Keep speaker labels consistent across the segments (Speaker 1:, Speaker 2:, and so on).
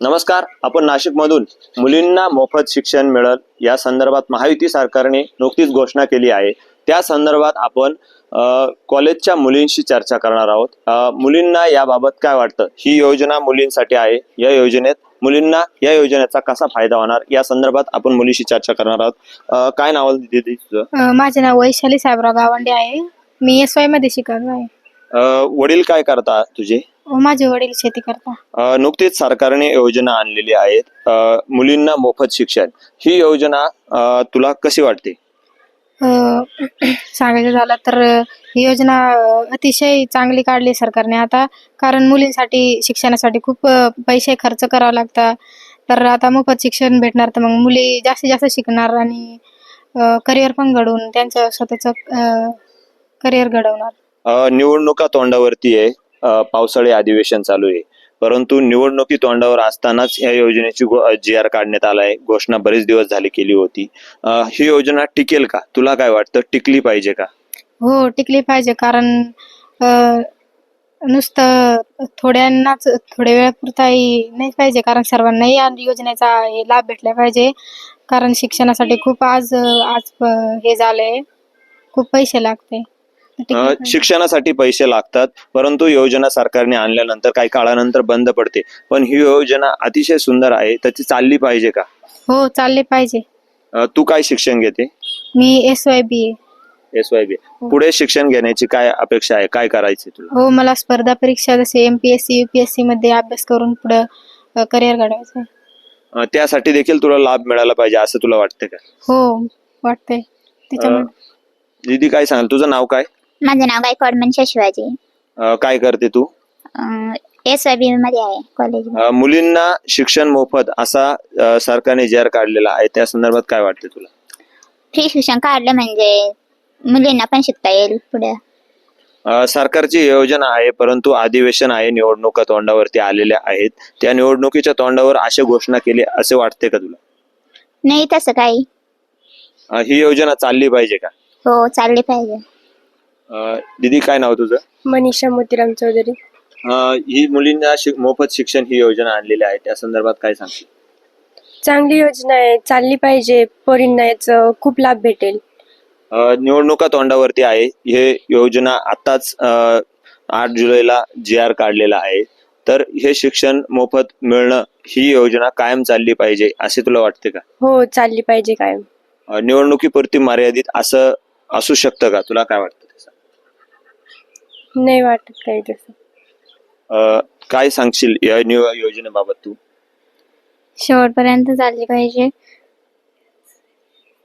Speaker 1: नमस्कार आपण नाशिकमधून मुलींना मोफत शिक्षण मिळेल. या संदर्भात महायुती सरकारने नुकतीच घोषणा केली आहे. त्या संदर्भात आपण कॉलेजच्या मुलींशी चर्चा करणार आहोत. मुलींना याबाबत काय वाटतं? ही योजना मुलींसाठी आहे. या योजनेत मुलींना या योजनेचा कसा फायदा होणार? या संदर्भात आपण मुलीशी चर्चा करणार आहोत. काय नाव दीदी तुझं?
Speaker 2: माझे नाव वैशाली साहेबराव गावंडे आहे. मी एस वायमध्ये शिकत आहे.
Speaker 1: वडील काय करता तुझे?
Speaker 2: व माझे वडील शेती करता.
Speaker 1: अ, नुकतीच सरकारने योजना आणलेली आहेत. अ, मुलींना मोफत शिक्षण. ही योजना अ, तुला कशी वाटते?
Speaker 2: अ, सांगायचं झालं तर अ, ही योजना अ, अतिशय चांगली काढली सरकारने. आता कारण मुलींसाठी शिक्षणासाठी खूप अ, पैसे खर्च करावे लागतात. तर आता मोफत शिक्षण भेटणार तर मग मुली जास्तीत जास्त शिकणार आणि करिअर पण घडवून त्यांचं स्वतःचं करिअर घडवणार.
Speaker 1: अ, निवडणुका तोंडावरती आहे. पावसाळी अधिवेशन चालू आहे. परंतु निवडणुकी तोंडावर असतानाच या योजनेची जी आर काढण्यात आला आहे. घोषणा बरेच दिवस झाली केली होती. ही योजना टिकेल का? तुला काय वाटतं? टिकली पाहिजे का?
Speaker 2: हो टिकली पाहिजे. कारण नुसतं थोड्यांनाच थोड्या वेळापुरताही नाही पाहिजे. कारण सर्वांनाही या योजनेचा हे लाभ भेटला पाहिजे. कारण शिक्षणासाठी खूप आज आज हे झालंय. खूप पैसे लागते.
Speaker 1: शिक्षणासाठी पैसे लागतात परंतु योजना सरकारने आणल्यानंतर काही काळानंतर बंद पडते. पण ही योजना अतिशय सुंदर आहे तर ती चालली पाहिजे का?
Speaker 2: हो चालले पाहिजे.
Speaker 1: अ, तू काय शिक्षण घेते?
Speaker 2: मी S Y B
Speaker 1: S Y B पुढे शिक्षण घेण्याची काय अपेक्षा आहे? काय करायचे तुला?
Speaker 2: हो मला स्पर्धा परीक्षा जसे M P S C U P S C मध्ये अभ्यास करून पुढं करिअर घडवायचं आहे.
Speaker 1: अ, त्यासाठी देखील तुला लाभ मिळाला पाहिजे असं तुला वाटतं का?
Speaker 2: हो वाटतंय. त्याच्यामुळे.
Speaker 1: दीदी काय सांगाल? तुझं नाव काय?
Speaker 3: माझं नाव गायकवाड मनशा शिवाजी.
Speaker 1: अ, काय करते तू?
Speaker 3: एस वाय बी मध्ये आहे कॉलेज
Speaker 1: अ, मुलींना शिक्षण मोफत असा अ, सरकारने जी आर काढलेला आहे त्या संदर्भात काय वाटते तुला?
Speaker 3: फ्री शिक्षण काढलं म्हणजे मुलींना पण शिकता येईल पुढे.
Speaker 1: अ, सरकारची योजना आहे परंतु अधिवेशन आहे निवडणुका तोंडावरती आलेल्या आहेत. त्या निवडणुकीच्या तोंडावर अशा घोषणा केली असे वाटते का तुला?
Speaker 3: नाही तसं काही.
Speaker 1: अ, ही योजना चालली पाहिजे का?
Speaker 3: हो चालले पाहिजे.
Speaker 1: दीदी काय नाव तुझं?
Speaker 2: मनीषा मोतीराम चौधरी.
Speaker 1: अ, ही मुलींना शिक- मोफत शिक्षण ही योजना आणलेली आहे. त्या संदर्भात काय सांगशील?
Speaker 4: चांगली योजना आहे. चालली पाहिजे. पोरींना याचं खूप लाभ भेटेल.
Speaker 1: अ, निवडणुका तोंडावरती आहे. हे योजना आताच आठ जुलैला जी आर काढलेला आहे. तर हे शिक्षण मोफत मिळणं ही योजना कायम चालली पाहिजे असे तुला वाटते का?
Speaker 4: हो चालली पाहिजे कायम.
Speaker 1: अ, निवडणुकीपुरती मर्यादित असं असू शकतं का? तुला काय वाटतं त्याचं?
Speaker 4: नाही वाटत काही तसं.
Speaker 1: अ, काय सांगशील या निव- योजनेबाबत तू?
Speaker 3: शेवटपर्यंत चालली पाहिजे.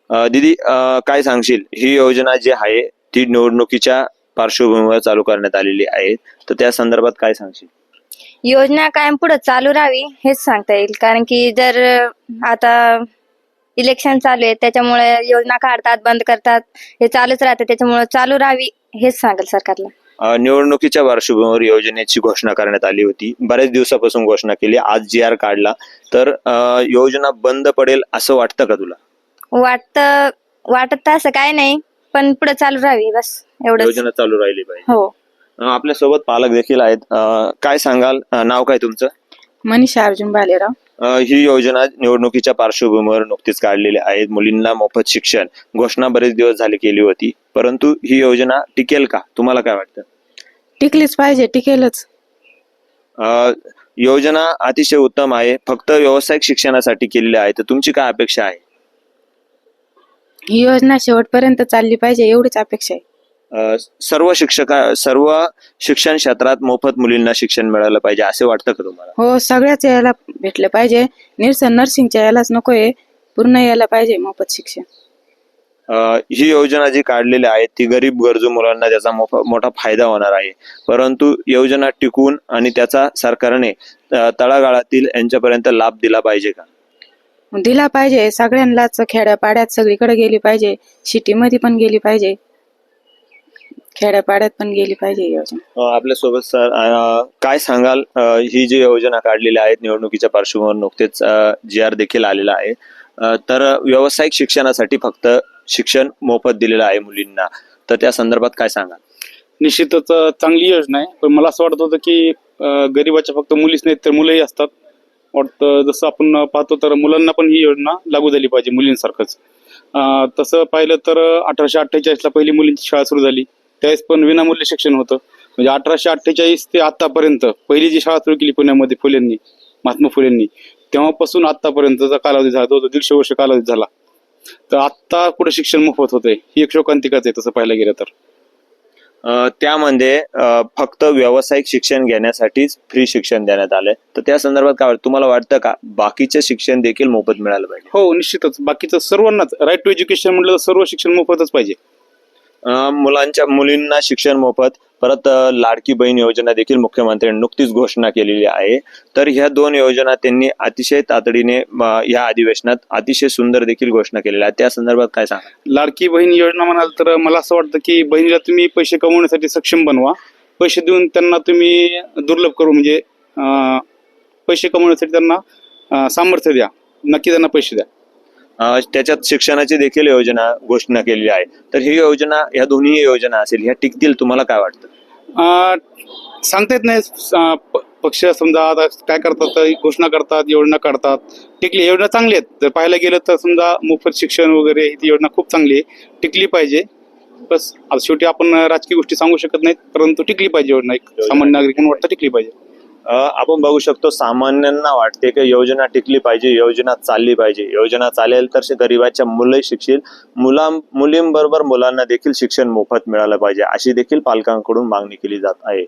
Speaker 1: अ, दीदी अ, काय सांगशील? ही योजना जी आहे ती निवडणुकीच्या पार्श्वभूमीवर चालू करण्यात आलेली आहे. तर त्या संदर्भात काय सांगशील?
Speaker 5: योजना कायम पुढे चालू राहावी हेच सांगता येईल. कारण की जर अं, आता इलेक्शन चालू आहे त्याच्यामुळे योजना काढतात बंद करतात हे चालूच राहते त्याच्यामुळे चालू राहावी हेच सांगेल सरकारला.
Speaker 1: निवडणुकीच्या पार्श्वभूमीवर योजनेची घोषणा करण्यात आली होती. बऱ्याच दिवसापासून घोषणा केली. आज जी आर काढला तर योजना बंद पडेल असं वाटतं का तुला?
Speaker 5: वाटतं वाटत असं काय नाही पण पुढे चालू राहावी बस एवढंच.
Speaker 1: योजना चालू राहिली पाहिजे.
Speaker 5: हो.
Speaker 1: अ, आपल्यासोबत पालक देखील आहेत. अ, काय सांगाल? अ, नाव काय तुमचं?
Speaker 6: मनीषा अर्जुन भालेराव
Speaker 1: अ, ही योजना निवडणुकीच्या पार्श्वभूमीवर नुकतीच काढलेली आहे मुलींना मोफत शिक्षण. घोषणा बरेच दिवस झाली केली होती. परंतु ही योजना टिकेल का? तुम्हाला काय वाटतं?
Speaker 6: टिकलीच पाहिजे टिकेलच.
Speaker 1: अ, योजना अतिशय उत्तम आहे. फक्त व्यावसायिक शिक्षणासाठी केलेली आहे. तर तुमची काय अपेक्षा आहे?
Speaker 6: ही योजना शेवटपर्यंत चालली पाहिजे एवढीच अपेक्षा आहे.
Speaker 1: सर्व शिक्षका सर्व शिक्षण क्षेत्रात मोफत मुलींना शिक्षण मिळालं पाहिजे असे वाटतं का तुम्हाला?
Speaker 6: हो सगळ्याच याला भेटलं पाहिजे. निरसन नर्सिंगच्या यालाच नकोय पूर्ण यायला पाहिजे मोफत शिक्षण.
Speaker 1: अ, ही योजना जी काढलेली आहे ती गरीब गरजू मुलांना त्याचा मोफा मोठा फायदा होणार आहे. परंतु योजना टिकून आणि त्याचा सरकारने अ, तळागाळातील यांच्यापर्यंत लाभ दिला पाहिजे का?
Speaker 6: दिला पाहिजे. सगळ्यांनाच खेड्यापाड्यात सगळीकडे गेली पाहिजे. सिटीमध्ये पण गेली पाहिजे. खेड्यापाड्यात पण गेली पाहिजे ही योजना.
Speaker 1: अ, आपल्यासोबत सर अ, काय सांगाल? अ, ही जी योजना काढलेली आहे निवडणुकीच्या पार्श्वभूमीवर नुकतेच जी आर देखील आलेला आहे. अ, तर व्यावसायिक शिक्षणासाठी फक्त शिक्षण मोफत दिलेलं आहे मुलींना. तर त्या संदर्भात काय सांगाल?
Speaker 7: निश्चितच अ, चांगली योजना आहे. पण मला असं वाटत होतं की अ, गरिबाच्या फक्त मुलीच नाहीत तर मुलंही असतात. वाटतं जसं आपण पाहतो तर मुलांना पण ही योजना लागू झाली पाहिजे मुलींसारखंच. अं, तसं पाहिलं तर अठराशे अठ्ठेचाळीसला पहिली मुलींची शाळा सुरू झाली. त्यावेळेस पण विनामूल्य शिक्षण होतं. म्हणजे अठराशे अठ्ठेचाळीस ते आतापर्यंत पहिली जी शाळा सुरू केली पुण्यामध्ये फुलेंनी महात्मा फुलेंनी तेव्हापासून आतापर्यंतचा कालावधी झाला. तो दीडशे वर्ष कालावधी झाला. तर आत्ता कुठे शिक्षण मोफत होतंय? ही एक शोकांतिकाच आहे तसं पाहायला गेलं तर.
Speaker 1: त्यामध्ये फक्त व्यावसायिक शिक्षण घेण्यासाठीच फ्री शिक्षण देण्यात आलंय. तर त्या संदर्भात काय वाटतं तुम्हाला वाटतं का? बाकीचे शिक्षण देखील मोफत मिळालं पाहिजे?
Speaker 7: हो निश्चितच. बाकीचं सर्वांनाच. राईट टू एज्युकेशन म्हटलं तर सर्व शिक्षण मोफतच पाहिजे.
Speaker 1: मुलांच्या मुलींना शिक्षण मोफत परत लाडकी बहीण योजना देखील मुख्यमंत्र्यांनी नुकतीच घोषणा केलेली आहे. तर ह्या दोन योजना त्यांनी अतिशय तातडीने या अधिवेशनात अतिशय सुंदर देखील घोषणा केलेल्या आहेत. त्या संदर्भात काय सांगा
Speaker 7: लाडकी बहीण योजना म्हणाल तर मला असं वाटतं की बहिणीला तुम्ही पैसे कमवण्यासाठी सक्षम बनवा. पैसे देऊन त्यांना तुम्ही दुर्लभ करू म्हणजे पैसे कमवण्यासाठी त्यांना सामर्थ्य द्या. नक्की त्यांना पैसे द्या.
Speaker 1: त्याच्यात शिक्षणाची देखील योजना घोषणा केलेली आहे. तर ही योजना ह्या दोन्ही योजना असेल ह्या टिकतील तुम्हाला काय वाटतं?
Speaker 7: सांगता येत नाही पक्ष समजा आता काय करतात घोषणा करतात योजना काढतात. टिकली योजना चांगली आहेत. जर पाहायला गेलं तर समजा मोफत शिक्षण वगैरे ही योजना खूप चांगली आहे. टिकली पाहिजे. बस शेवटी आपण राजकीय गोष्टी सांगू शकत नाहीत परंतु टिकली पाहिजे योजना. एक सामान्य नागरिक म्हणून वाटतं टिकली पाहिजे.
Speaker 1: आपण बघू शकतो सामान्यांना वाटते की योजना टिकली पाहिजे योजना चालली पाहिजे. योजना चालेल तर गरिबाच्या मुले शिकशील. मुलां मुलींबरोबर मुलांना देखील शिक्षण मोफत मिळालं पाहिजे. अशी देखील पालकांकडून मागणी केली जात आहे.